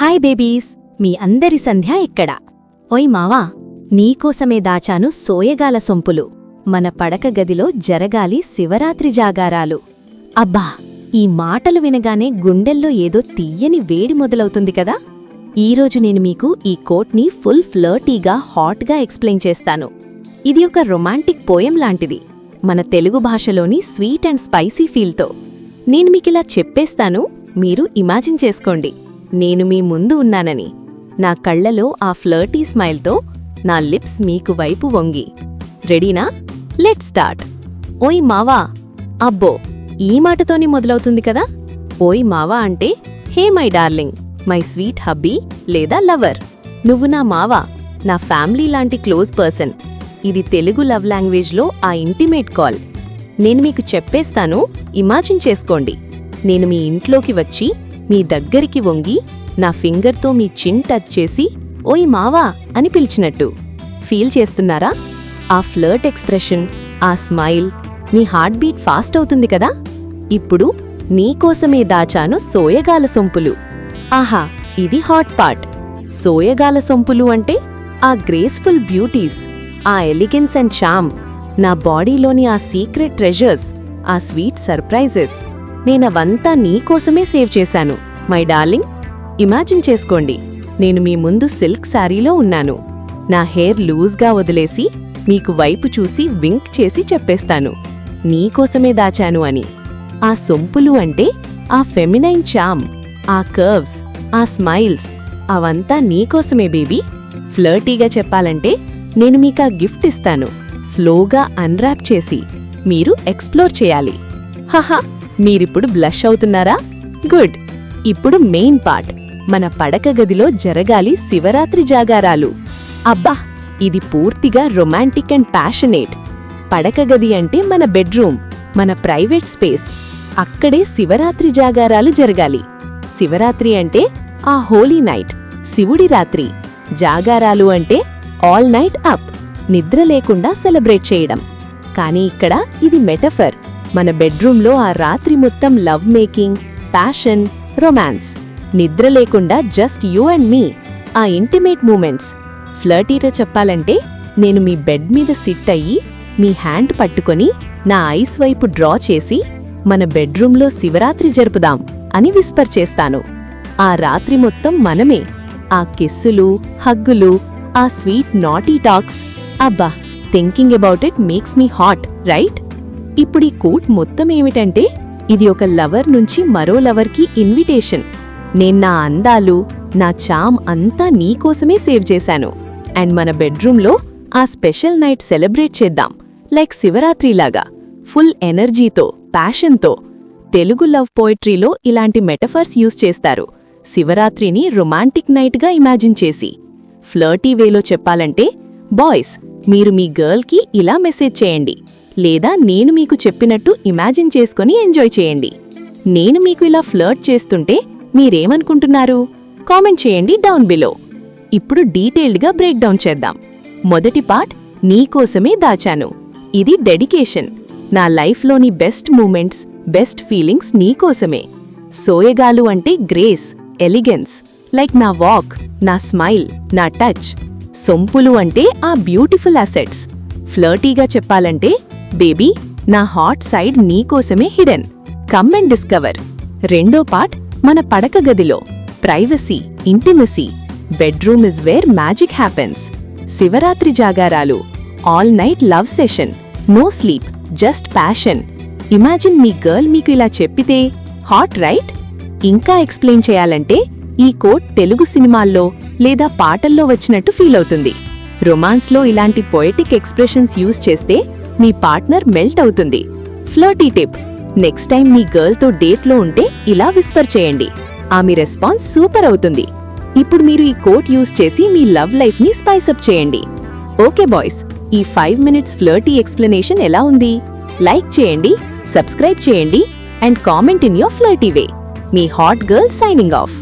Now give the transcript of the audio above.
Hi babies మీ అందరి సంధ్య ఇక్కడ ఓయ్ మావా నీకోసమే దాచాను సోయగాల సొంపులు. మన పడక గదిలో జరగాలి శివరాత్రి జాగారాలు. అబ్బా ఈ మాటలు వినగానే గుండెల్లో ఏదో తీయని వేడి మొదలవుతుంది కదా? ఈరోజు నేను మీకు ఈ కోట్ని ఫుల్ ఫ్లర్టీగా హాట్గా ఎక్స్ప్లెయిన్ చేస్తాను. ఇది ఒక రొమాంటిక్ పోయం లాంటిది మన తెలుగు భాషలోని స్వీట్ అండ్ స్పైసీ ఫీల్తో. నేను మీకిలా చెప్పేస్తాను మీరు ఇమాజిన్ చేసుకోండి. నేను మీ ముందు ఉన్నానని. నా కళ్ళలో ఆ ఫ్లర్టీ స్మైల్తో నా లిప్స్ మీకు వైపు వంగి. రెడీనా? Let start. ఓయ్ మావా! అబ్బో! ఈ మాటతోనే మొదలవుతుంది కదా? ఓయ్ మావా అంటే hey my darling my sweet hubby లేదా లవర్. నువ్వు నా మావా నా ఫ్యామిలీ లాంటి క్లోజ్ పర్సన్. ఇది తెలుగు లవ్ లాంగ్వేజ్లో ఆ ఇంటిమేట్ కాల్. నేను మీకు చెప్పేస్తాను ఇమాజిన్ చేసుకోండి. నేను మీ ఇంట్లోకి వచ్చి మీ దగ్గరికి వంగి నా ఫింగర్తో మీ చిన్ టచ్ చేసి ఓయ్ మావా అని పిలిచినట్టు. ఫీల్ చేస్తున్నారా? ఆ ఫ్లర్ట్ ఎక్స్ప్రెషన్ ఆ స్మైల్ మీ హార్ట్ బీట్ ఫాస్ట్ అవుతుంది కదా? ఇప్పుడు నీకోసమే దాచాను సోయగాల సొంపులు. ఆహా ఇది హాట్ పార్ట్ సోయగాల సొంపులు అంటే ఆ గ్రేస్ఫుల్ బ్యూటీస్ ఆ ఎలిగెన్స్ అండ్ చామ్ నా బాడీలోని ఆ సీక్రెట్ ట్రెజర్స్ ఆ స్వీట్ సర్ప్రైజెస్. నేనవంతా నీకోసమే సేవ్ చేశాను. మై డార్లింగ్ ఇమాజిన్ చేసుకోండి. నేను మీ ముందు సిల్క్ శారీలో ఉన్నాను. నా హెయిర్ లూజ్గా వదిలేసి మీకు వైపు చూసి వింక్ చేసి చెప్పేస్తాను. నీకోసమే దాచాను అని. ఆ సొంపులు అంటే ఆ ఫెమినైన్ చామ్ ఆ కర్వ్స్ ఆ స్మైల్స్ అవంతా నీకోసమే బేబీ. ఫ్లర్టీగా చెప్పాలంటే నేను మీకు ఆ గిఫ్ట్ ఇస్తాను. స్లోగా అన్రాప్ చేసి మీరు ఎక్స్ప్లోర్ చేయాలి. హహా! మీరిప్పుడు బ్లష్ అవుతున్నారా? గుడ్. ఇప్పుడు మెయిన్ పార్ట్. మన పడక గదిలో జరగాలి శివరాత్రి జాగారాలు. అబ్బా ఇది పూర్తిగా రొమాంటిక్ అండ్ ప్యాషనేట్. పడక గది అంటే మన బెడ్రూమ్ మన ప్రైవేట్ స్పేస్. అక్కడే శివరాత్రి జాగారాలు జరగాలి. శివరాత్రి అంటే ఆ హోలీ నైట్ శివుడి రాత్రి. జాగారాలు అంటే ఆల్ నైట్ అప్. నిద్ర లేకుండా సెలబ్రేట్ చేయడం. కానీ ఇక్కడ ఇది మెటఫర్. మన బెడ్రూమ్లో ఆ రాత్రి మొత్తం లవ్ మేకింగ్ ప్యాషన్ రొమాన్స్. నిద్ర లేకుండా జస్ట్ యూ అండ్ మీ. ఆ ఇంటిమేట్ మూమెంట్స్. ఫ్లర్టీతో చెప్పాలంటే నేను మీ బెడ్ మీద సిట్ అయ్యి మీ హ్యాండ్ పట్టుకొని నా ఐస్ వైపు డ్రా చేసి మన బెడ్రూమ్లో శివరాత్రి జరుపుదాం అని విస్పర్ చేస్తాను. ఆ రాత్రి మొత్తం మనమే. ఆ కిస్సులు హగ్గులు ఆ స్వీట్ నాటీ టాక్స్. అబ్బా thinking about it makes me hot right ఇప్పుడు ఈ కోట్ మొత్తం ఏమిటంటే ఇది ఒక లవర్ నుంచి మరో లవర్కి ఇన్విటేషన్ నేను నా అందాలు నా చామ్ అంతా నీకోసమే సేవ్ చేశాను. అండ్ మన బెడ్రూమ్లో ఆ స్పెషల్ నైట్ సెలబ్రేట్ చేద్దాం. లైక్ శివరాత్రిలాగా ఫుల్ ఎనర్జీతో ప్యాషన్తో తెలుగు లవ్ పోయిట్రీలో ఇలాంటి మెటఫర్స్ యూజ్ చేస్తారు. శివరాత్రిని రొమాంటిక్ నైట్గా ఇమాజిన్ చేసి. ఫ్లర్టీ వేలో చెప్పాలంటే బాయ్స్ మీరు మీ గర్ల్కి ఇలా మెసేజ్ చేయండి. లేదా నేను మీకు చెప్పినట్టు ఇమాజిన్ చేసుకొని ఎంజాయ్ చేయండి. నేను మీకు ఇలా ఫ్లర్ట్ చేస్తుంటే మీరేమనుకుంటున్నారు? కామెంట్ చేయండి డౌన్ బిలో. ఇప్పుడు డీటెయిల్డ్గా బ్రేక్ డౌన్ చేద్దాం. మొదటి పార్ట్ నీకోసమే దాచాను. ఇది డెడికేషన్. నా లైఫ్లోని బెస్ట్ మూమెంట్స్ బెస్ట్ ఫీలింగ్స్ నీకోసమే సోయగాలు అంటే గ్రేస్ ఎలిగెన్స్. లైక్ నా వాక్ నా స్మైల్ నా టచ్. సొంపులు అంటే ఆ బ్యూటిఫుల్ అసెట్స్. ఫ్లర్టీగా చెప్పాలంటే బేబీ నా హాట్ సైడ్ నీకోసమే హిడెన్. Come and discover. రెండో పార్ట్ మన పడక గదిలో. Privacy intimacy. Bedroom is where magic happens. Shivaratri జాగారాలు. All night love session. No sleep just passion. Imagine me girl మీకు ఇలా చెప్పితే హాట్ రైట్? ఇంకా ఎక్స్ప్లెయిన్ చేయాలంటే ఈ కోట్ తెలుగు సినిమాల్లో లేదా పాటల్లో వచ్చినట్టు ఫీల్ అవుతుంది. రొమాన్స్లో ఇలాంటి పొయటిక్ ఎక్స్ప్రెషన్స్ యూజ్ చేస్తే మీ పార్ట్నర్ మెల్ట్ అవుతుంది. Flirty tip. నెక్స్ట్ టైం మీ గర్ల్తో డేట్లో ఉంటే ఇలా విస్పర్ చేయండి. ఆమె రెస్పాన్స్ సూపర్ అవుతుంది. ఇప్పుడు మీరు ఈ కోట్ యూజ్ చేసి మీ లవ్ లైఫ్ని స్పైసప్ చేయండి. ఓకే బాయ్స్ ఈ ఫైవ్ మినిట్స్ ఫ్లర్టీ ఎక్స్ప్లెనేషన్ ఎలా ఉంది? లైక్ చేయండి సబ్స్క్రైబ్ చేయండి and comment in your flirty way. Me hot girl signing of.